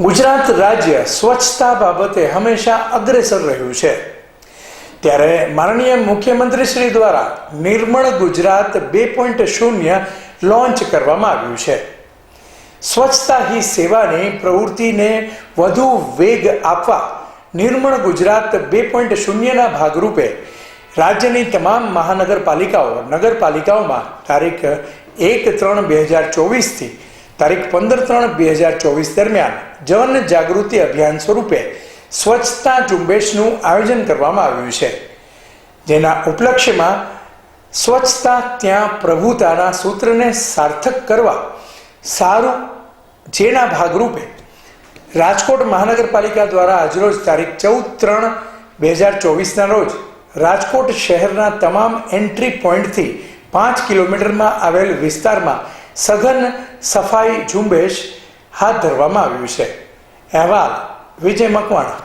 ગુજરાત રાજ્ય સ્વચ્છતા બાબતે હંમેશા અગ્રેસર રહ્યું છે. ત્યારે માનનીય મુખ્યમંત્રી શ્રી દ્વારા નિર્મળ ગુજરાત બે પોઈન્ટ શૂન્ય લોન્ચ કરવામાં આવ્યું છે. સ્વચ્છતા હી સેવાની પ્રવૃત્તિને વધુ વેગ આપવા નિર્મળ ગુજરાત બે પોઈન્ટ શૂન્યના ભાગરૂપે રાજ્યની તમામ મહાનગરપાલિકાઓ, નગરપાલિકાઓમાં તારીખ એક ત્રણ બે હજાર ચોવીસથી તારીખ પંદર ત્રણ બે હજાર ચોવીસ દરમિયાન જન જાગૃતિ અભિયાન સ્વરૂપે સ્વચ્છતા ઝુંબેશનું આયોજન કરવામાં આવ્યું છે. જેના ઉપલક્ષ્યમાં સ્વચ્છતા ત્યાં પ્રભુતાના સૂત્રને સાર્થક કરવા સારું જેના ભાગરૂપે રાજકોટ મહાનગરપાલિકા દ્વારા આજરોજ તારીખ ચૌદ ત્રણ બે હજાર ચોવીસના રોજ રાજકોટ શહેરના તમામ એન્ટ્રી પોઈન્ટથી પાંચ કિલોમીટરમાં આવેલ વિસ્તારમાં સઘન સફાઈ ઝુંબેશ હાથ ધરવામાં આવ્યું છે. અહેવાલ વિજય મકવાણા.